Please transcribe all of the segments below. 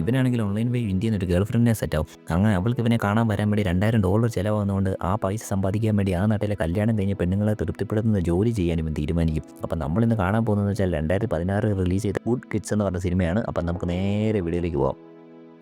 ഇവനാണെങ്കിൽ online വഴി ഇന്ത്യയിൽ നിന്ന് ഒരു ഗേൾ ഫ്രണ്ടിനെ സെറ്റാവും അങ്ങനെ അവൾക്ക് ഇവനെ കാണാൻ വരാൻ വേണ്ടി രണ്ടായിരം ഡോളർ ചിലവാകുന്നതുകൊണ്ട് ആ പൈസ സമ്പാദിക്കാൻ വേണ്ടി ആ നാട്ടിലെ കല്യാണം കഴിഞ്ഞ് പെണ്ണുങ്ങളെ തൃപ്തിപ്പെടുത്തുന്ന ജോലി ചെയ്യാനും ഇവൻ തീരുമാനിക്കും. അപ്പം നമ്മളിന്ന് കാണാൻ പോകുന്നതെന്ന് വെച്ചാൽ രണ്ടായിരത്തി പതിനാറ് റിലീസ് ചെയ്ത ഗുഡ് കിഡ്സ് എന്ന് പറഞ്ഞ സിനിമയാണ്. അപ്പം നമുക്ക് നേരെ വീഡിയോയിലേക്ക് പോകാം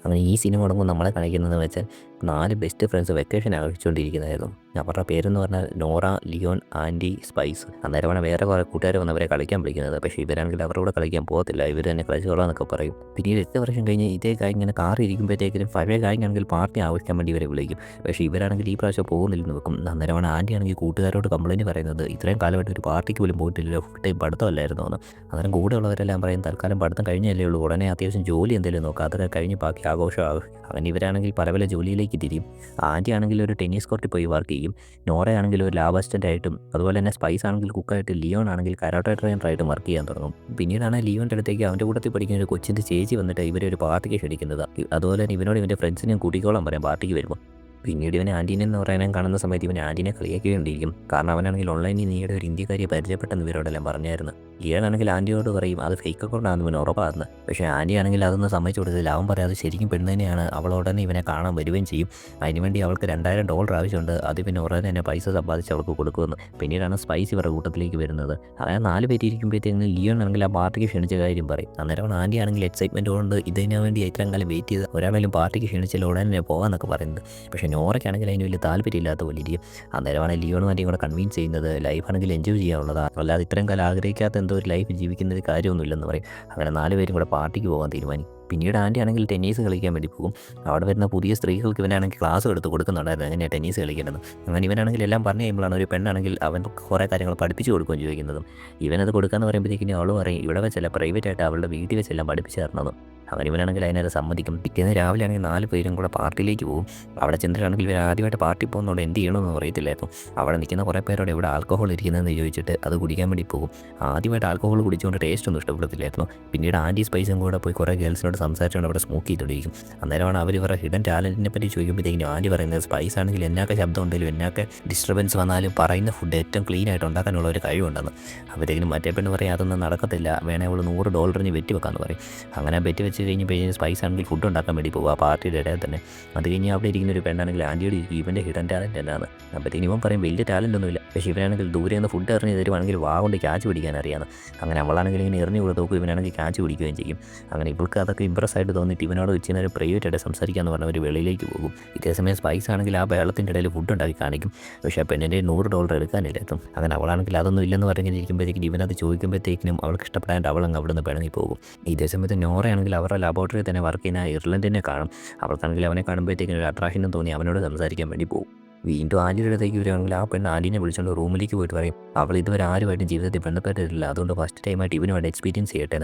അങ്ങനെ ഈ സിനിമ തുടങ്ങുമ്പോൾ നമ്മളെ കാണിക്കുന്നതെന്ന് വെച്ചാൽ നാല് ബെസ്റ്റ് ഫ്രണ്ട്സ് വെക്കേഷൻ ആഘോഷിച്ചുകൊണ്ടിരിക്കുന്നതായിരുന്നു. അവരുടെ പേരെന്ന് പറഞ്ഞാൽ നോറ ലിയോൺ ആന്റി സ്പൈസ്. അന്നേരമാണ് വേറെ കുറേ കൂട്ടുകാർ വന്നവരെ കളിക്കാൻ വിളിക്കുന്നത്. പക്ഷേ ഇവരാണെങ്കിൽ അവരുടെ കൂടെ കളിക്കാൻ പോകത്തില്ല. ഇവർ തന്നെ കളിച്ചോളാന്നൊക്കെ പറയും. പിന്നീട് എട്ട് വർഷം കഴിഞ്ഞ് ഇതേ കാര്യം ഇങ്ങനെ കാറി ഇരിക്കുമ്പോഴത്തേക്കും പഴയ കാര്യമാണെങ്കിൽ പാർട്ടി ആവശ്യം വേണ്ടി ഇവരെ വിളിക്കും. പക്ഷേ ഇവരാണെങ്കിൽ ഈ പ്രാവശ്യം പോകുന്നില്ലെന്ന് വെക്കും. അന്നേരമാണ് ആന്റി ആണെങ്കിൽ കൂട്ടുകാരോട് കംപ്ലയിന്റ് പറയുന്നത്. ഇത്രയും കാലമായിട്ട് ഒരു പാർട്ടിക്ക് പോലും പോയിട്ടില്ലല്ലോ. ഫുൾ ടൈം പഠിത്തമല്ലായിരുന്നു എന്ന്. അന്നേരം കൂടെയുള്ളവരെല്ലാം പറയും തൽക്കാലം പഠിത്തം കഴിഞ്ഞല്ലേ ഉള്ളൂ. ഉടനെ അത്യാവശ്യം ജോലി എന്തെങ്കിലും നോക്കുക അതൊക്കെ കഴിഞ്ഞ് ബാക്കി ആഘോഷമാകും ആഘോഷം അങ്ങനെ ഇവരാണെങ്കിൽ പല പല ജോലിയിലേക്ക് തിരിയും. ആന്റി ആണെങ്കിൽ ഒരു ടെന്നീസ് കോർട്ടിൽ പോയി വർക്ക് ചെയ്യും. നോറയാണെങ്കിൽ ഒരു ലാബ് അസിസ്റ്റന്റ് ആയിട്ടും അതുപോലെ തന്നെ സ്പൈസ് ആണെങ്കിൽ കുക്കായിട്ട് ലിയോൺ ആണെങ്കിൽ കരാട്ടെ ട്രെയിനറായിട്ടും വർക്ക് ചെയ്യാൻ തുടങ്ങും. പിന്നീടാണ് ലിയോന്റെ അടുത്തേക്ക് അവന്റെ കൂട്ടത്തിൽ പഠിക്കുന്ന ഒരു കൊച്ചിന്റെ ചേച്ചി വന്നിട്ട് ഇവരെ ഒരു പാർട്ടിക്ക് ക്ഷണിക്കുന്നത്. അതുപോലെ തന്നെ ഇവനോട് ഇവന്റെ ഫ്രണ്ട്സിനെയും കൂട്ടിക്കോളാൻ പറയാം പാർട്ടിക്ക് വരുമ്പോൾ പിന്നീട് ഇവൻ ആന്റീനെ എന്ന് പറയാനും കാണുന്ന സമയത്ത് ഇവൻ ആന്റീനെ കളിയാക്കേണ്ടിയിരിക്കും കാരണം അവനാണെങ്കിൽ ഓൺലൈനിൽ നീയുടെ ഒരു ഇന്ത്യക്കാരിയെ പരിചയപ്പെട്ടെന്ന് ഇവരോടെല്ലാം പറഞ്ഞായിരുന്നു. ലിയനാണെങ്കിൽ ആന്റിയോട് പറയും അത് ഫേക്ക് അക്കൗണ്ടാണെന്ന് ഇവൻ ഉറപ്പാകുന്നത് പക്ഷേ ആന്റി ആണെങ്കിൽ അതൊന്നും സമ്മതിച്ചു കൊടുത്തില്ല. അവൻ പറയാതെ ശരിക്കും പെണ്ണ് തന്നെയാണ്. അവൾ ഇവനെ കാണാൻ വരികയും ചെയ്യും. അതിനുവേണ്ടി അവൾക്ക് രണ്ടായിരം ഡോളർ ആവശ്യമുണ്ട്. അത് പിന്നെ ഉടനെ തന്നെ പൈസ സമ്പാദിച്ച് അവൾക്ക് കൊടുക്കുമെന്ന്. പിന്നീടാണ് സ്പൈസ് ഇവരുടെ കൂട്ടത്തിലേക്ക് വരുന്നത്. അങ്ങനെ നാല് പേരിയിരിക്കുമ്പോഴത്തേക്കും ലിയോൺ ആണെങ്കിൽ ആ പാർട്ടിക്ക് ക്ഷണിച്ച കാര്യം പറയും. അന്നേരമാണ് ആന്റി ആണെങ്കിൽ എക്സൈറ്റ്മെന്റ് കൊണ്ട് ഇതിനു വേണ്ടി ഇത്രയും കാലം വെയിറ്റ് ചെയ്ത് ഒരാളെങ്കിലും പാർട്ടിക്ക് ക്ഷണിച്ചാൽ ഉടനെ പോകാമെന്നൊക്കെ പറയുന്നത്. പക്ഷേ നോറയ്ക്കാണെങ്കിൽ അതിന് വലിയ താല്പര്യമില്ലാത്ത പോലെ ഇരിക്കും. അന്നേരമാണ് ലിയോണും ആന്റിയും കൂടെ കൺവിൻസ് ചെയ്യുന്നത് ലൈഫാണെങ്കിൽ എൻജോയ് ചെയ്യാനുള്ളതാണ് അല്ലാതെ ഇത്രയും കാലം ആഗ്രഹിക്കാത്ത എന്തോ ഒരു ലൈഫ് ജീവിക്കുന്ന ഒരു കാര്യമൊന്നുമില്ലെന്ന് പറയും. അങ്ങനെ നാലുപേരും കൂടെ പാർട്ടിക്ക് പോകാൻ തീരുമാനിക്കും. പിന്നീട് ആന്റി ആണെങ്കിൽ ടെന്നീസ് കളിക്കാൻ വേണ്ടി പോകും. അവിടെ വരുന്ന പുതിയ സ്ത്രീകൾക്ക് ഇവനാണെങ്കിൽ ക്ലാസ് എടുത്ത് കൊടുക്കുന്നുണ്ടായിരുന്നു. എങ്ങനെയാണ് ടെന്നീസ് കളിക്കേണ്ടത്. അങ്ങനെ ഇവനാണെങ്കിൽ എല്ലാം പറഞ്ഞു കഴിയുമ്പോഴാണ് ഒരു പെണ്ണാണെങ്കിൽ അവൻ കുറേ കാര്യങ്ങൾ പഠിപ്പിച്ചു കൊടുക്കുകയും ചോദിക്കുന്നതും. ഇവനത് കൊടുക്കാന്ന് പറയുമ്പോഴത്തേക്കിനും അവൾ പറയും ഇവിടെ വെച്ചല്ല പ്രൈവറ്റായിട്ട് അവളുടെ വീട്ടിൽ വെച്ചെല്ലാം പഠിപ്പിച്ചു തരണമെന്ന് അവൻ ഇവനാണെങ്കിൽ അതിനകത്ത് സമ്മതിക്കും. പിറ്റേന്ന് രാവിലെ ആണെങ്കിൽ നാല് പേരും കൂടെ പാർട്ടിയിലേക്ക് പോകും. അവിടെ ചെന്നിട്ടാണെങ്കിൽ ഇവർ ആദ്യമായിട്ട് പാർട്ടി പോകുന്നതുകൊണ്ട് എന്ത് ചെയ്യണമെന്ന് അറിയത്തില്ലായിരുന്നു. അവിടെ നിൽക്കുന്ന കുറേ പേരോട് ഇവിടെ ആൽക്കഹോൾ ഇരിക്കുന്നതെന്ന് ചോദിച്ചിട്ട് അത് കുടിക്കാൻ വേണ്ടി പോകും. ആദ്യമായിട്ട് ആൽക്കഹോൾ കുടിച്ചുകൊണ്ട് ടേസ്റ്റ് ഒന്നും ഇഷ്ടപ്പെടത്തില്ലായിരുന്നു. പിന്നീട് ആന്റി സ്പൈസും കൂടെ പോയി കുറേ ഗേൾസിനോട് സംസാരിച്ചുകൊണ്ട് അവിടെ സ്മോക്ക് ചെയ്തുകൊണ്ടിരിക്കും. അന്നേരമാണ് അവർ ഇവരുടെ ഹിഡൻ ടാലന്റിനെ പറ്റി ചോദിക്കുമ്പോഴത്തേക്കും ആന്റി പറയുന്നത്? സ്പൈസ് ആണെങ്കിൽ എന്നൊക്കെ ശബ്ദം ഉണ്ടെങ്കിലും എന്നൊക്കെ ഡിസ്റ്റർബൻസ് വന്നാലും പറയുന്ന ഫുഡ് ഏറ്റവും ക്ലീൻ ആയിട്ട് ഉണ്ടാക്കാനുള്ള ഒരു കഴിവുണ്ടെന്ന്. അപ്പോഴത്തേക്കും മറ്റേ പെണ്ണ് പറയും അതൊന്നും നടക്കത്തില്ല. വേണേ അവൾ നൂറ് ഡോളറിന് വെറ്റി വെക്കാമെന്ന് പറയും. അങ്ങനെ വെറ്റി വെച്ച് കഴിഞ്ഞപ്പോൾ സ്പൈസ് ആണെങ്കിൽ ഫുഡ് ഉണ്ടാക്കാൻ വേണ്ടി പോകും ആ പാർട്ടിയുടെ ഇടയിൽ തന്നെ. അത് കഴിഞ്ഞ് അവിടെ ഇരിക്കുന്ന ഒരു പെണ്ണാണെങ്കിൽ ആന്റിയോട് ഇവന്റെ ഹിഡൻ ടാലന്റ് എന്നാണ്. അപ്പോഴത്തേക്കും ഇവൻ പറയും വലിയ ടാലന്റ് ഒന്നുമില്ല. പക്ഷേ ഇവനാണെങ്കിൽ ദൂരെ നിന്ന് ഫുഡ് എറിഞ്ഞ് തരുവാണെങ്കിൽ വാ കൊണ്ട് ക്യാച്ച് പിടിക്കാൻ അറിയാമെന്ന് അങ്ങനെ അവളാണെങ്കിൽ ഇങ്ങനെ എറിഞ്ഞു കൊടുത്ത് നോക്കും ഇവനാണെങ്കിൽ ക്യാച്ച് പിടിക്കുകയും ചെയ്യും. അങ്ങനെ ഇവൾക്ക് അതൊക്കെ ഇമ്പ്രസ് ആയിട്ട് തോന്നിയിട്ട് ഇവനോട് വെച്ച് ഒരു പ്രൈവറ്റ് ആയിട്ട് സംസാരിക്കാമെന്ന് പറഞ്ഞവർ വെളിയിലേക്ക് പോകും. ഇതേസമയം സ്പൈസ് ആണെങ്കിൽ ആ വെള്ളത്തിന്റെ ഇടയിൽ ഫുഡ് ഉണ്ടാക്കി കാണിക്കും. പക്ഷേ ആ പെണ്ണിന്റെ നൂറ് ഡോളർ എടുക്കാനില്ല എത്തും അങ്ങനെ അവളാണെങ്കിൽ അതൊന്നും ഇല്ലെന്ന് പറഞ്ഞിരിക്കുമ്പോഴത്തേക്കും ഇവനത് ചോദിക്കുമ്പോഴത്തേക്കിനും അവൾക്ക് ഇഷ്ടപ്പെടാണ്ട് അവളങ്ങ് അവിടെ നിന്ന് പിണങ്ങി പോകും. ഇതേ സമയത്ത് നോറയാണെങ്കിൽ അവരുടെ ലബോറട്ടറിയിൽ തന്നെ വർക്ക് ചെയ്യുന്ന ഇർലൻഡിനെ കാണും. അവൾക്കാണെങ്കിൽ അവനെ കാണുമ്പോഴത്തേക്കും ഒരു അട്രാക്ഷനും തോന്നി അവനോട് സംസാരിക്കാൻ വേണ്ടി പോകും. വീണ്ടും ആലിയുടെ അടുത്തേക്ക് വരികയാണെങ്കിൽ ആ പെണ്ണ് ആലിനെ വിളിച്ചുകൊണ്ട് റൂമിലേക്ക് പോയിട്ട് പറയും അവൾ ഇതുവരെ ആരുമായിട്ടും ജീവിതത്തിൽ ബന്ധപ്പെട്ടിട്ടില്ല. അതുകൊണ്ട് ഫസ്റ്റ് ടൈമായിട്ട് ഇവനുമായിട്ട് എക്സ്പീരിയൻസ് ചെയ്യട്ടെ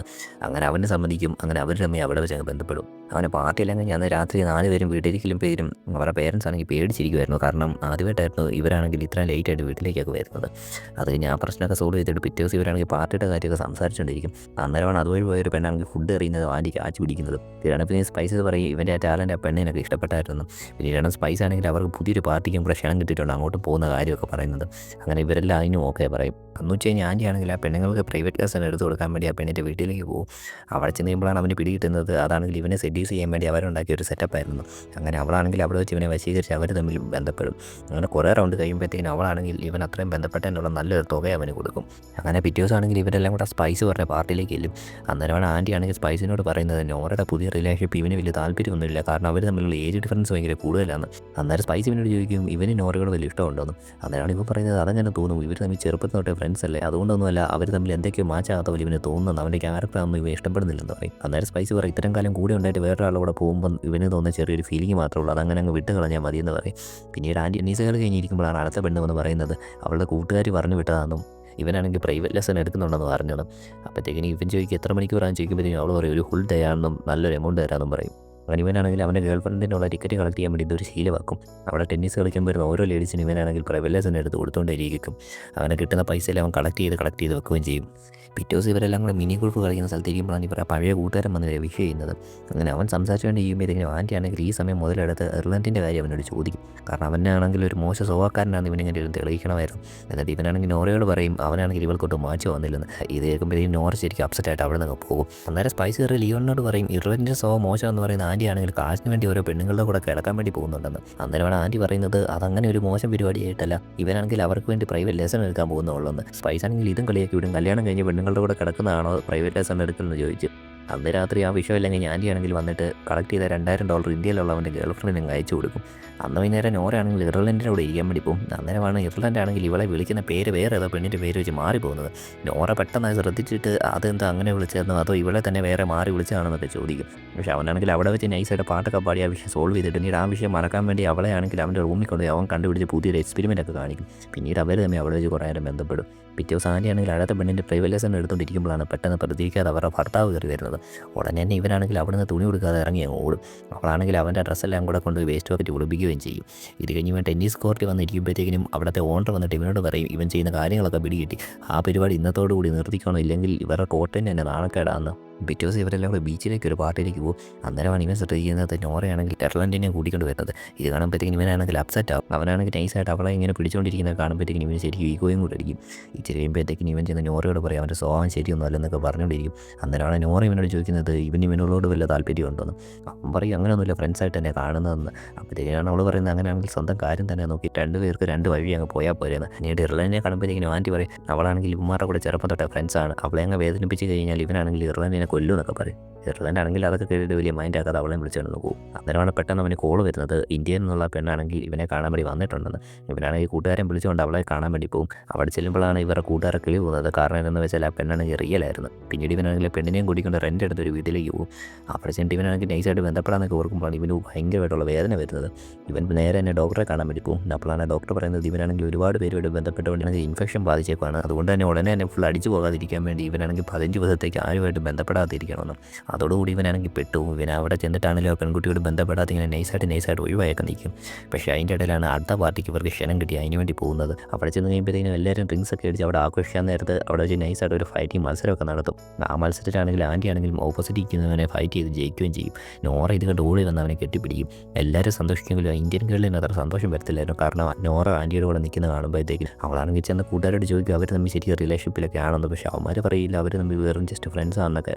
അങ്ങനെ അവനെ സംബന്ധിക്കും അങ്ങനെ അവർ തമ്മിൽ അവിടെ വെച്ച് അങ്ങ് ബന്ധപ്പെടും. അവനെ പാർട്ടി കഴിഞ്ഞ് ഞാൻ രാത്രി നാല് പേരും വീട്ടിലേക്കും പേരും. അവരുടെ പേരൻസ് ആണെങ്കിൽ പേടിച്ചിരിക്കുമായിരുന്നു കാരണം ആദ്യമായിട്ടായിരുന്നു ഇവരാണെങ്കിൽ ഇത്രയും ലേറ്റായിട്ട് വീട്ടിലേക്കൊക്കെ വരുന്നത്. അത് കഴിഞ്ഞ് ആ പ്രശ്നമൊക്കെ സോൾവ് ചെയ്തിട്ട് പിറ്റേ ദിവസം ഇവരാണെങ്കിൽ പാർട്ടിയുടെ കാര്യമൊക്കെ സംസാരിച്ചുകൊണ്ടിരിക്കും അന്നേരമാണ് അതുവഴി പോയൊരു പെണ്ണാണെങ്കിൽ ഫുഡ് എറിയുന്നത് ആന്റിക്ക് കാച്ചു പിടിക്കുന്നത്. പിന്നീട് പിന്നെ സ്പൈസസ് പറയും ഇവന്റെ ആ ടാലന്റ് ആ പെണ്ണിനൊക്കെ ഇഷ്ടപ്പെട്ടായിരുന്നു. പിന്നീടാണ് സ്പൈസ് ആണെങ്കിൽ അവർക്ക് പുതിയൊരു പാർട്ടിക്കും കൂടെ ക്ഷണം കിട്ടിയിട്ടുണ്ട്. അങ്ങോട്ട് പോകുന്ന കാര്യമൊക്കെ പറയുന്നത്. അങ്ങനെ ഇവരെല്ലാം അതിനും ഓക്കെ പറയും. എന്ന് വെച്ച് കഴിഞ്ഞാൽ ആന്റി ആണെങ്കിൽ ആ പെണ്ണുങ്ങൾക്ക് പ്രൈവറ്റ് ക്ലാസ് തന്നെ എടുത്ത് കൊടുക്കാൻ വേണ്ടി ആ പെണ്ണിന്റെ വീട്ടിലേക്ക് പോകും. അവിടെ ചെന്ന് കഴിയുമ്പോഴാണ് അവന് പിടികിട്ടുന്നത്. അതാണെങ്കിൽ ഇവനെ സെഡ്യൂസ് ചെയ്യാൻ വേണ്ടി അവരുണ്ടാക്കിയ ഒരു സെറ്റപ്പായിരുന്നു അങ്ങനെ അവളാണെങ്കിൽ അവിടെ വെച്ച് ഇവനെ വശീകരിച്ച് അവർ തമ്മിൽ ബന്ധപ്പെടും. അങ്ങനെ കുറേ റൗണ്ട് കഴിയുമ്പോഴത്തേക്കും അവളാണെങ്കിൽ ഇവൻ അത്രയും ബന്ധപ്പെട്ടതിനുള്ള നല്ലൊരു തുക അവന് കൊടുക്കും. അങ്ങനെ പിറ്റേ ദിവസമാണെങ്കിൽ ഇവരെല്ലാം കൂടെ സ്പൈസ് പറഞ്ഞ പാർട്ടിയിലേക്ക് ചെല്ലും. അന്നേരമാണ് ആന്റി ആണെങ്കിൽ സ്പൈസിനോട് പറയുന്നത് നോറയുടെ പുതിയ റിലേഷൻഷിപ്പ് ഇവന് വലിയ താല്പര്യമൊന്നുമില്ല. കാരണം അവർ തമ്മിലുള്ള ഏജ് ഡിഫറൻസ് ഭയങ്കര കൂടുതലാണ്. അന്നേരം സ്പൈസ് ഇവനോട് ചോദിക്കും ഇവന് നോറയോട് വലിയ ഇഷ്ടമുണ്ടെന്നും അന്നേരമാണ് ഇവ പറയുന്നത് അതങ്ങനെ തോന്നും. ഇവർ തമ്മിൽ ചെറുപ്പത്തിൽ തൊട്ടേ ഫ്രണ്ട്സ് അല്ലേ? അതുകൊണ്ടൊന്നുമല്ല അവർ തമ്മിൽ എന്തൊക്കെയോ മാച്ചാകാത്ത പോലെ ഇവന് തോന്നുന്നു അവന്റെ ക്യാരക്ടറൊന്നും ഇവ ഇഷ്ടപ്പെടുന്നില്ലെന്ന് പറയും. അന്നേരം സ്പൈസ് പറയും ഇത്തരം കാലം കൂടെ ഉണ്ടായിട്ട് വേറൊരാളുടെ കൂടെ പോകുമ്പോൾ ഇവന് തോന്നുന്ന ചെറിയൊരു ഫീലിംഗ് മാത്രമേ ഉള്ളൂ. അതങ്ങനെ അങ്ങ് വിട്ട് കളഞ്ഞാൽ മതി എന്ന് പറയും. പിന്നീട് ആന്റി അനീസുകൾ കഴിഞ്ഞിരിക്കുമ്പോഴാണ് അടുത്ത പെണ്ണ് വന്ന് പറയുന്നത്. അവളുടെ കൂട്ടുകാർ പറഞ്ഞു വിട്ടതാണെന്നും ഇവനാണെങ്കിൽ പ്രൈവറ്റ് ലെസൺ എടുക്കുന്നുണ്ടെന്ന് പറഞ്ഞതും അപ്പോഴത്തേക്കിനി ഇവൻ ചോദിക്കും എത്ര മണിക്കൂറാണെന്ന് ചോദിക്കുമ്പോഴത്തേക്കും അവൾ പറയും ഒരു ഫുൾ ഡേ ആണെന്നും നല്ലൊരു എമൗണ്ട് തരാമെന്നും പറയും. അങ്ങനെ ഇവനാണെങ്കിൽ അവന്റെ ഗേൾ ഫ്രണ്ടിനുള്ള ടിക്കറ്റ് കളക്ട് ചെയ്യാൻ വേണ്ടി ഇതൊരു ശീലമാക്കും. അവിടെ ടെന്നീസ് കളിക്കാൻ വരുന്ന ഓരോ ലേഡീസിന് ഇവനാണെങ്കിൽ പ്രൈവറ്റ് എടുത്ത് കൊടുത്തുകൊണ്ടിരിക്കും അവനെ കിട്ടുന്ന പൈസയിൽ അവൻ കളക്ട് ചെയ്ത് കളക്ട് ചെയ്ത് വെക്കുകയും ചെയ്യും. പിറ്റേ ദിവസം ഇവരെല്ലാം കൂടെ മിനി ഗോൾഫ് കളിക്കുന്ന സ്ഥലത്തിരിക്കുമ്പോഴാണ് ഇവരെ പഴയ കൂട്ടുകാരൻ വന്ന് വിഷ് ചെയ്യുന്നത്. അങ്ങനെ അവൻ സംസാരിച്ചു കൊണ്ട് ചെയ്യുമ്പോഴത്തേക്കും ആന്റി ആണെങ്കിൽ ഈ സമയം മുതലെടുത്ത് ഇർലൻഡിന്റെ കാര്യം അവനോട് ചോദിക്കും. കാരണം അവനാണെങ്കിൽ ഒരു മോശ സ്വഭാവക്കാരനാണ് ഇവനിങ്ങനെ ഇരുന്ന് തെളിയിക്കണമായിരുന്നു. എന്നിട്ട് ഇവനാണെങ്കിൽ നോറയോട് പറയും അവനാണെങ്കിൽ ഇവൾക്കൊട്ട് മാച്ച് വന്നില്ലെന്ന്. ഇത് കേൾക്കുമ്പോഴത്തേക്കും നോറ ശരിക്കും അപ്സെറ്റ് ആയിട്ട് അവിടെ നിന്ന് പോകും. അന്നേരം സ്പൈസ് കയറി ലിയോണിനോട് പറയും ഇർലൻഡിന്റെ സ്വഭാവം മോശം എന്ന് പറയുന്ന ആന്റി ആണെങ്കിൽ കാശിന് വേണ്ടി ഓരോ പെണ്ണുങ്ങളുടെ കൂടെ കിടക്കാൻ വേണ്ടി പോകുന്നുണ്ടെന്ന്. അന്നേരമാണ് ആന്റി പറയുന്നത് അതങ്ങനെ ഒരു മോശം പരിപാടിയായിട്ടല്ല. ഇവനാണെങ്കിൽ അവർക്ക് വേണ്ടി പ്രൈവറ്റ് ലെസൺ എടുക്കാൻ പോകുന്നുള്ളൂ സ്പൈസ് ആണെങ്കിൽ ഇതും കളിയാക്കി വിടും. കല്യാണം കഴിഞ്ഞ് പെണ്ണുങ്ങളുടെ കൂടെ കിടക്കുന്നതാണോ പ്രൈവറ്റ് ലെസൺ എടുക്കുന്നതെന്ന് ചോദിച്ചു. അന്ന് രാത്രി ആ വിഷയമില്ലെങ്കിൽ ഞാൻ ആണെങ്കിൽ വന്നിട്ട് കളക്ട് ചെയ്ത രണ്ടായിരം ഡോളർ ഇന്ത്യയിലുള്ള അവന്റെ ഗേൾ ഫ്രണ്ടിന് അയച്ചു കൊടുക്കും. അന്ന് വൈകുന്നേരം നോരാണെങ്കിൽ ഇർലൻഡിന്റെ കൂടെ ഇരിക്കാൻ വേണ്ടി പോകും. അന്നേരമാണ് ഇർലൻഡ് ആണെങ്കിൽ ഇവളെ വിളിക്കുന്ന പേര് വേറെ ഏതോ പെണ്ണിന്റെ പേര് വെച്ച് മാറിപ്പോകുന്നത് നോറ പെട്ടെന്ന് ശ്രദ്ധിച്ചിട്ട് അതെന്താ അങ്ങനെ വിളിച്ചതെന്നോ അതോ ഇവളെ തന്നെ വേറെ മാറി വിളിച്ചതാണെന്നൊക്കെ ചോദിക്കും. പക്ഷെ അവനാണെങ്കിൽ അവിടെ വെച്ച് നൈസായിട്ട് പാട്ടൊക്കെ പാടി ആ വിഷയം സോൾവ് ചെയ്തിട്ട് പിന്നീട് ആ വിഷയം മറക്കാൻ വേണ്ടി അവളെ ആണെങ്കിൽ അവന്റെ റൂമിൽ കൊണ്ട് അവൻ കണ്ടുപിടിച്ച് പുതിയൊരു എക്സ്പെരിമെന്റ് ഒക്കെ കാണിക്കും. പിന്നീട് അവർ തന്നെ അവിടെ വെച്ച് കുറേ നേരം ബന്ധപ്പെടും. പിറ്റേ ദിവസം ആന്റി ആണെങ്കിൽ അടുത്ത പെണ്ണിന്റെ പ്രൈവറ്റ് ലെസൺ എടുത്തുകൊണ്ടിരിക്കുമ്പോഴാണ് പെട്ടെന്ന് പ്രതീക്ഷിക്കാതെ അവരുടെ ഭർത്താവ് കയറി വരുന്നത്. ഉടനെ തന്നെ ഇവനാണെങ്കിൽ അവിടുന്ന് തുണി കൊടുക്കാതെ ഇറങ്ങി ഓടും. അവളാണെങ്കിൽ അവന്റെ ഡ്രസ്സെല്ലാം കൂടെ കൊണ്ട് വേസ്റ്റ് ബക്കറ്റ് ഒളിപ്പിക്കുകയും ചെയ്യും. ഇത് കഴിഞ്ഞ് ഇവൻ ടെന്നീസ് കോർട്ടിൽ വന്നിരിക്കുമ്പോഴത്തേക്കിനും അവിടുത്തെ ഓണർ വന്നിട്ട് ഇവനോട് പറയും ഇവൻ ചെയ്യുന്ന കാര്യങ്ങളൊക്കെ പിടികിട്ടി. ആ പരിപാടി ഇന്നത്തോടു കൂടി നിർത്തിക്കണോ. ഇല്ലെങ്കിൽ ഇവരുടെ കോട്ടൻ തന്നെ നാണക്കേടാന്ന്. പിറ്റേ ദിവസം ഇവരെല്ലാം കൂടെ ബീച്ചിലേക്ക് ഒരു പാട്ടിലേക്ക് പോകും. അന്നേരമാണ് ഇവൻ സെറ്റ് ചെയ്യുന്നത് നോറയാണെങ്കിൽ ടെർലന്റിനെ കൂട്ടിക്കൊണ്ട് വരുന്നത് ഇത് കാണുമ്പോഴത്തേക്കും ഇവനാണെങ്കിൽ അപ്സെറ്റ് ആവും. അവനാണെങ്കിൽ നൈസായിട്ട് അവളെ ഇങ്ങനെ പിടിച്ചുകൊണ്ടിരിക്കുന്നത് കാണുമ്പോഴത്തേക്കും ഇവൻ ശരിക്കും ഈഗോയും കൂടെ അടിക്കും. ഇച്ചിരി കഴിയുമ്പോഴത്തേക്കും ഇവൻ ചെന്ന് നോറയോട് പറയും അവന്റെ സ്വഭാവം ശരിയൊന്നും അല്ലെന്നൊക്കെ പറഞ്ഞുകൊണ്ടിരിക്കും. അന്നേരമാണ് നോറ ഇവനോട് ചോദിക്കുന്നത് ഇവൻ ഇവനോട് വല്ല താല്പര്യമുണ്ടോന്ന് അവൻ പറയും അങ്ങനെയൊന്നുമില്ല ഫ്രണ്ട്സായിട്ട് തന്നെ കാണുന്നതെന്ന്. അപ്പോഴത്തേക്കാണ് അവൾ പറയുന്നത് അങ്ങനെയാണെങ്കിൽ സ്വന്തം കാര്യം തന്നെ നോക്കി രണ്ട് പേർക്ക് രണ്ട് വഴി അങ്ങ് പോയാൽ പോരെന്ന്. പിന്നീട് ഇർലനെ കാണുമ്പോഴത്തേക്കും ആന്റി പറയും അവളാണെങ്കിൽ ഇവന്മാരുടെ കൂടെ ചെറുപ്പം തൊട്ടേ ഫ്രണ്ട്സാണ് അവളെ അങ്ങ് വേദനിപ്പിച്ച് കഴിഞ്ഞാൽ ഇവനാണെങ്കിൽ ഇർലൻഡിനെ കൊല്ലും എന്നൊക്കെ പറയും. ചെറുതന്റെ ആണെങ്കിൽ അതൊക്കെ കേട്ടിട്ട് വലിയ മൈൻഡ് ആക്കാതെ അവളെ വിളിച്ചുകൊണ്ട് പോകും അന്നേരമാണ് പെട്ടെന്ന് അവന് കോൾ വരുന്നത്. ഇന്ത്യയിൽ നിന്നുള്ള പെണ്ണാണെങ്കിൽ ഇവനെ കാണാൻ വേണ്ടി വന്നിട്ടുണ്ടെന്ന്. ഇവനാണെങ്കിൽ കൂട്ടുകാരൻ വിളിച്ചുകൊണ്ട് അവളെ കാണാൻ വേണ്ടി പോകും അവിടെ ചെല്ലുമ്പോഴാണ് ഇവരുടെ കൂട്ടുകാരെ കിളി പോകുന്നത്. കാരണം എന്തെന്ന് വെച്ചാൽ ആ പെണ്ണാണെങ്കിൽ റിയലായിരുന്നു പിന്നീട് ഇവനാണെങ്കിൽ പെണ്ണിനെയും കൂടിക്കൊണ്ട് റെന്റ് എടുത്ത് ഒരു വീട്ടിലേക്ക് പോകും അവിടെ ചെന്നിട്ട് ഇവനാണെങ്കിൽ നൈസായിട്ട് ബന്ധപ്പെടാനൊക്കെ ഓർക്കുമ്പോഴാണ് ഇവന് ഭയങ്കരമായിട്ടുള്ള വേദന വരുന്നത്. ഇവൻ നേരെ തന്നെ ഡോക്ടറെ കാണാൻ വേണ്ടി പോകും അപ്പോഴാണ് ഡോക്ടർ പറയുന്നത് ഇവനാണെങ്കിൽ ഒരുപാട് പേരോട് ബന്ധപ്പെട്ടുകൊണ്ടാണെങ്കിൽ ഇൻഫെക്ഷൻ ബാധിച്ചേക്കാണ് അതുകൊണ്ട് തന്നെ ഉടനെ തന്നെ ഫുൾ അടിച്ചു പോകാതിരിക്കാൻ വേണ്ടി ഇവനാണെങ്കിൽ പതിനഞ്ച് ദിവസത്തേക്ക് ആരുമായിട്ട് ബന്ധപ്പെടാതിരിക്കണമെന്നും. അതോടുകൂടി ഇവനാണെങ്കിൽ പെട്ടു. ഇവൻ അവിടെ ചെന്നിട്ടാണെങ്കിലും ആ പെൺകുട്ടിയോട് ബന്ധപ്പെടാതെ ഇങ്ങനെ നൈസായിട്ട് നൈസായിട്ട് ഒഴിവായൊക്കെ നിൽക്കും. പക്ഷേ അതിന്റെ ഇടയിലാണ് അടുത്ത പാർട്ടിക്ക് ഇവർക്ക് ക്ഷണം കിട്ടി. അതിന് വേണ്ടി പോകുന്നത്. അവിടെ ചെന്ന് കഴിയുമ്പോഴത്തേക്കും എല്ലാവരും ഡ്രിങ്ക്സ് ഒക്കെ അടിച്ച് അവിടെ ആഘോഷിക്കാൻ നേരത്ത് അവിടെ വെച്ച് നൈസായിട്ട് ഒരു ഫൈറ്റിംഗ് മത്സരമൊക്കെ നടത്തും. ആ മത്സരത്തിലാണെങ്കിൽ ആന്റി ആണെങ്കിലും ഓപ്പോസിറ്റ് ഇരിക്കുന്നവനെ ഫൈറ്റ് ചെയ്ത് ജയിക്കുകയും ചെയ്യും. നോറ ഇത് കണ്ട് ഓടി വന്ന് അവനെ കെട്ടിപ്പിടിക്കും. എല്ലാവരും സന്തോഷിക്കുമെങ്കിലും ഇന്ത്യൻ ഗേളിന് അത്ര സന്തോഷം വരത്തില്ലായിരുന്നു. കാരണം നോറ ആന്റിയുടെ കൂടെ നിൽക്കുന്ന കാണുമ്പോഴത്തേക്കും അവളാണെങ്കിൽ ചെന്ന് കൂട്ടുകാരോട് ചോദിക്കും അവർ തമ്മിൽ ശരിക്കും റിലേഷൻഷിപ്പിലൊക്കെ ആണെന്ന്. പക്ഷേ അവന്മാർ പറയില്ല. അവർ തമ്മിൽ വെറും ജസ്റ്റ് ഫ്രണ്ട്സ് ആണെന്നൊക്കെ.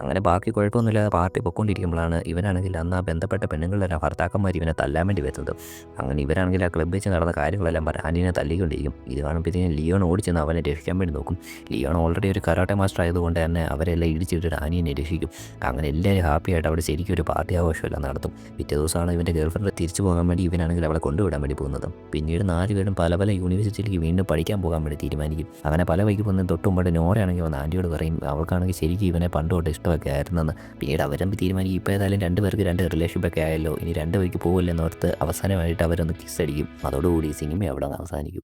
അങ്ങനെ ബാക്കി കുഴപ്പമൊന്നുമില്ലാതെ പാർട്ടി പൊയ്ക്കൊണ്ടിരിക്കുമ്പോഴാണ് ഇവനാണെങ്കിൽ അന്ന് ആ ബന്ധപ്പെട്ട പെണ്ണുങ്ങളുടെ ഭർത്താക്കന്മാർ ഇവനെ തല്ലാൻ വേണ്ടി വരുന്നത്. അങ്ങനെ ഇവരാണെങ്കിൽ ആ ക്ലബ്ബ് വെച്ച് നടന്ന കാര്യങ്ങളെല്ലാം പറഞ്ഞ് ആന്റീനെ തല്ലിക്കൊണ്ടിരിക്കും. ഇത് കാണുമ്പോഴത്തേക്കും ലിയോൺ ഓടിച്ചെന്ന് അവനെ രക്ഷിക്കാൻ വേണ്ടി നോക്കും. ലിയോൺ ഓൾറെഡി ഒരു കരാട്ടെ മാസ്റ്റർ ആയതുകൊണ്ട് തന്നെ അവരെല്ലാം ഇടിച്ചിട്ട് ആനിയനെ രക്ഷിക്കും. അങ്ങനെ എല്ലാവരും ഹാപ്പി ആയിട്ട് അവിടെ ശരിക്കും ഒരു പാർട്ടി ആഘോഷമെല്ലാം നടത്തും. പിറ്റേ ദിവസമാണ് ഇവന്റെ ഗേൾഫ്രണ്ട് തിരിച്ചു പോകാൻ വേണ്ടി ഇവനാണെങ്കിൽ അവളെ കൊണ്ടുവിടാൻ വേണ്ടി പോകുന്നത്. പിന്നീട് നാല് പേരും പല പല യൂണിവേഴ്സിറ്റിയിലേക്ക് വീണ്ടും പഠിക്കാൻ പോകാൻ വേണ്ടി തീരുമാനിക്കും. അങ്ങനെ പല വൈകി പോകുന്ന തൊട്ടുമ്പോൾ നോരാണെങ്കിൽ വന്ന് ആന്റിയോട് പറയും അവൾക്കാണെങ്കിൽ ശരിക്കും ഇവനെ പണ്ട് തൊട്ട് ഇഷ്ടമൊക്കെ ആയിരുന്നെന്ന്. പിന്നീട് അവരും തീരുമാനിക്കും. ഇപ്പോൾ ഏതായാലും രണ്ട് പേർക്ക് രണ്ട് റിലേഷൻഷിപ്പൊക്കെ ആയല്ലോ. ഇനി രണ്ട് വഴിക്ക് പോകില്ലെന്നോർത്ത് അവസാനമായിട്ട് അവരൊന്ന് കിസ് അടിക്കും. അതോടുകൂടി സിനിമ അവിടെ അവസാനിക്കും.